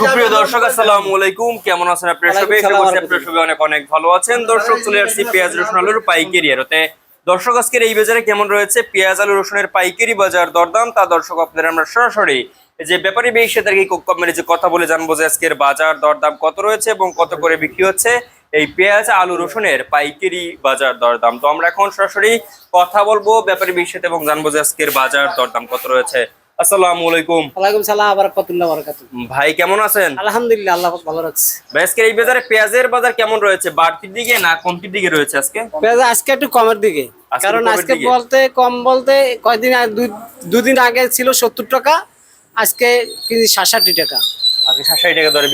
সুপ্রিয় দর্শক আসসালামু আলাইকুম। কেমন আছেন আপনারা সবাই? আপনারা সবাই অনেক অনেক ভালো আছেন। দর্শক চলে আসছি পেঁয়াজ রসুন আলুর পাইকারি আরতে দর্শক আজকের এই বাজারে কেমন রয়েছে? পেঁয়াজ আলু রসুনের পাইকারি বাজার দরদাম। তা দর্শক আপনারা আমরা সরাসরি যে ব্যাপারী বেশ তাদেরকে কমেন্টে যে কথা বলে জানব যে আজকের বাজার দরদাম কত রয়েছে এবং কত করে বিক্রি হচ্ছে এই পেঁয়াজ আলু রসুনের পাইকারি বাজার দরদাম। তো আমরা এখন সরাসরি কথা বলব ব্যাপারী বেশ এবং জানব যে আজকের বাজার দরদাম কত রয়েছে। আসসালামু আলাইকুম। ওয়ালাইকুম সালাম বারাকাতুল্লাহ বারাকাতু। ভাই কেমন আছেন? আলহামদুলিল্লাহ আল্লাহ ভালো রাখছে। ভাই, আজকের এই বাজারে পেঁয়াজের বাজার কেমন রয়েছে? বাড়তির দিকে না কমতির দিকে রয়েছে আজকে? পেঁয়াজ আজকে একটু কমের দিকে। কারণ আজকে বলতে কম বলতে কয়দিন দুদিন আগে ছিল সত্তর টাকা আজকে সাতষট্টি টাকা।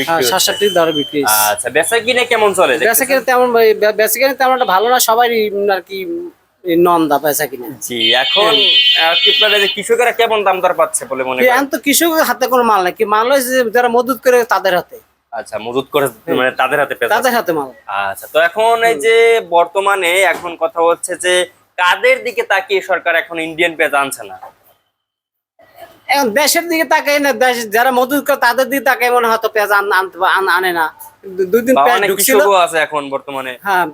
হ্যাঁ আচ্ছা বেচা কিনে কেমন চলে? বেচা কিনে তেমন বেচা কিনে তেমন একটা ভালো না সবাই আর কি নন্দা বেচা কিনে। জি এখন আপনারা যে কৃষকেরা কেমন দাম দর পাচ্ছে বলে মনে করেন? এখন তো কৃষকের হাতে কোনো মাল নাই কি মাল হয়েছে যারা মজুত করে তাদের হাতে। আচ্ছা মজুত করে মানে তাদের হাতে তাদের হাতে মাল। আচ্ছা তো এখন এই যে বর্তমানে এখন কথা হচ্ছে যে কাদের দিকে তাকিয়ে সরকার এখন ইন্ডিয়ান পেঁয়াজ আনছে না? এখন দেশের দিকে তাকাই না দেশ যারা মজুত করে তাদের দিকে তাকাই মনে হয়তো পেঁয়াজ আন- আনতে আনে না। দু- দুই দিন পেঁয়াজ ঢুকছিল। আছে এখন বর্তমানে। হ্যাঁ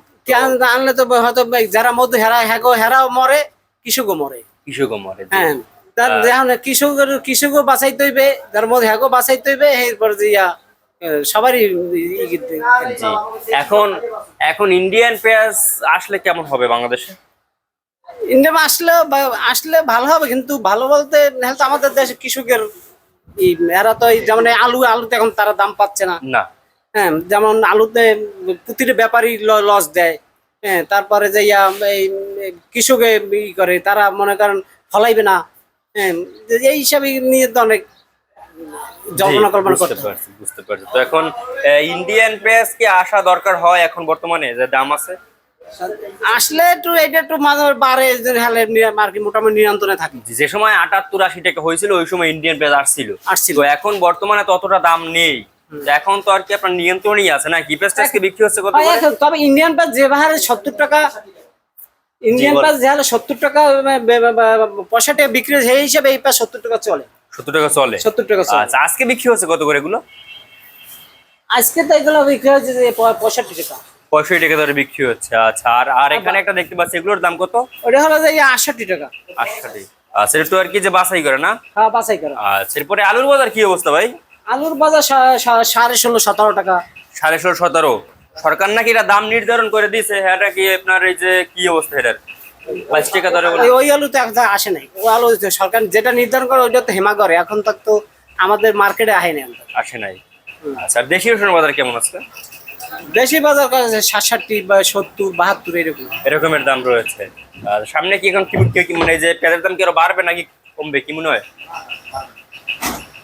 আনলে তো হয়তো যারা মধু হেরা হ্যাগো হেরাও মরে কৃষকও মরে। কৃষকও মরে হ্যাঁ তার যেমন কৃষকের কৃষকও বাঁচাইতে হইবে যার মধ্যে হ্যাগো বাঁচাইতে হইবে এরপর যে ইয়া সবারই এখন এখন ইন্ডিয়ান পেঁয়াজ আসলে কেমন হবে বাংলাদেশে? ইন্ডিয়া আসলে আসলে ভালো হবে কিন্তু ভালো বলতে নাহলে তো আমাদের দেশে কৃষকের এরা তো এই যেমন আলু আলুতে এখন তারা দাম পাচ্ছে না। না। হ্যাঁ যেমন আলুতে প্রতিটা ব্যাপারী লস দেয়। হ্যাঁ তারপরে যে ইয়া এই কৃষকে ই করে তারা মনে করেন ফলাইবে না। হ্যাঁ এই হিসাবে নিয়ে তো অনেক জল্পনা জি, করতে পারছি বুঝতে পারছি। তো এখন ইন্ডিয়ান পেঁয়াজ কি আসা দরকার হয় এখন বর্তমানে? যে দাম আছে? আসলে একটু এটা একটু মাঝে হলে আর কি মোটামুটি নিয়ন্ত্রণে থাকে। যে সময় আটাত্তর আশি টাকা হয়েছিল ওই সময় ইন্ডিয়ান পেঁয়াজ আসছিল। আসছিল। এখন বর্তমানে ততটা দাম নেই। এখন তো আর কি আপনার নিয়ন্ত্রণই আছে না? কি পেঁয়াজটা আজকে বিক্রি হচ্ছে কত হয় তবে ইন্ডিয়ান পাস যে হারে সত্তর টাকা ইন্ডিয়ান। পাস যে হারে সত্তর টাকা বে- বে- বে- পয়সা বিক্রি সেই হিসাবে এই পাস সত্তর টাকা চলে। সত্তর টাকা চলে? সত্তর টাকা চলে। আচ্ছা আজকে বিক্রি হচ্ছে কত করে এগুলো? আজকে তো এগুলো বিক্রি হয়েছে যে প- পঁয়ষট্টি টাকা। পঁয়ষট্টি টাকা ধরে বিক্রি হচ্ছে আচ্ছা। আর আর এখানে একটা দেখতে পাচ্ছি এগুলোর দাম কত? ওটা হলো যে আটষট্টি টাকা। আটষট্টি। আচ্ছা এটা তো আর কি যে বাছাই করে না? হ্যাঁ বাছাই করা। আচ্ছা এরপরে আলুর বাজার কি অবস্থা ভাই? আলুর বাজার সাড়ে ষোলো সতেরো টাকা। সাড়ে ষোলো সতেরো। সরকার নাকি এটা দাম নির্ধারণ করে দিয়েছে হ্যাঁ এটা কি আপনার এই যে কি অবস্থা এটার? বাইশ টাকা ধরে বলে। ওই- আলু তো এখন আসে নাই ওই আলু সরকার যেটা নির্ধারণ করে ওইটা তো হেমা করে এখন তক তো আমাদের মার্কেটে আহে না আসে নাই। আচ্ছা দেশি রসুনের বাজার কেমন আছে? দেশি বাজার সাতষট্টি বা সত্তর বাহাত্তর এরকম। এরকমের দাম রয়েছে। আর সামনে কি এখন কি মানে যে পেঁয়াজের দাম কি আরও বাড়বে নাকি কমবে কি মনে হয়?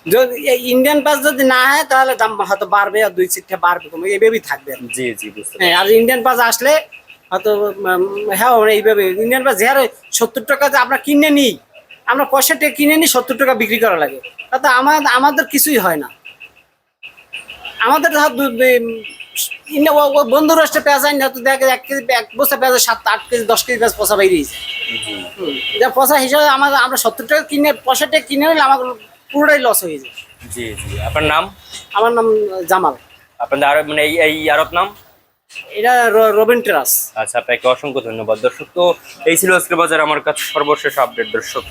যদি ইন্ডিয়ান পাস যদি না হয় তাহলে দাম হয়তো বাড়বে আর দুই চিটটা বাড়বে কমবে এইভাবেই থাকবে জি জি বুঝতে হ্যাঁ আর ইন্ডিয়ান পাস আসলে হয়তো হ্যাঁ এইভাবে ইন্ডিয়ান পাস যে সত্তর টাকা যে আমরা কিনে নিই আমরা পয়সা কিনে নিই সত্তর টাকা বিক্রি করা লাগে। তাতে আমার আমাদের কিছুই হয় না। আমাদের বন্ধু রাষ্ট্রে পেঁয়াজ আনি না তো দেখ এক কেজি এক বস্তা পেঁয়াজ সাত আট কেজি দশ কেজি পেঁয়াজ পচা জি। যা পয়সা হিসাবে আমার আমরা সত্তর টাকা কিনে পয়সা টাকা কিনে নিলে আমার পুরোটাই লস হয়ে যায়। জি জি। আপনার নাম? আমার নাম জামাল। আপনাদের আরব মানে এই- এই আরব নাম? এটা রবিন ট্রাস। আচ্ছা আপনাকে অসংখ্য ধন্যবাদ। দর্শক তো এই ছিল আজকের বাজার। আমার কাছে সর্বশেষ আপডেট দর্শক।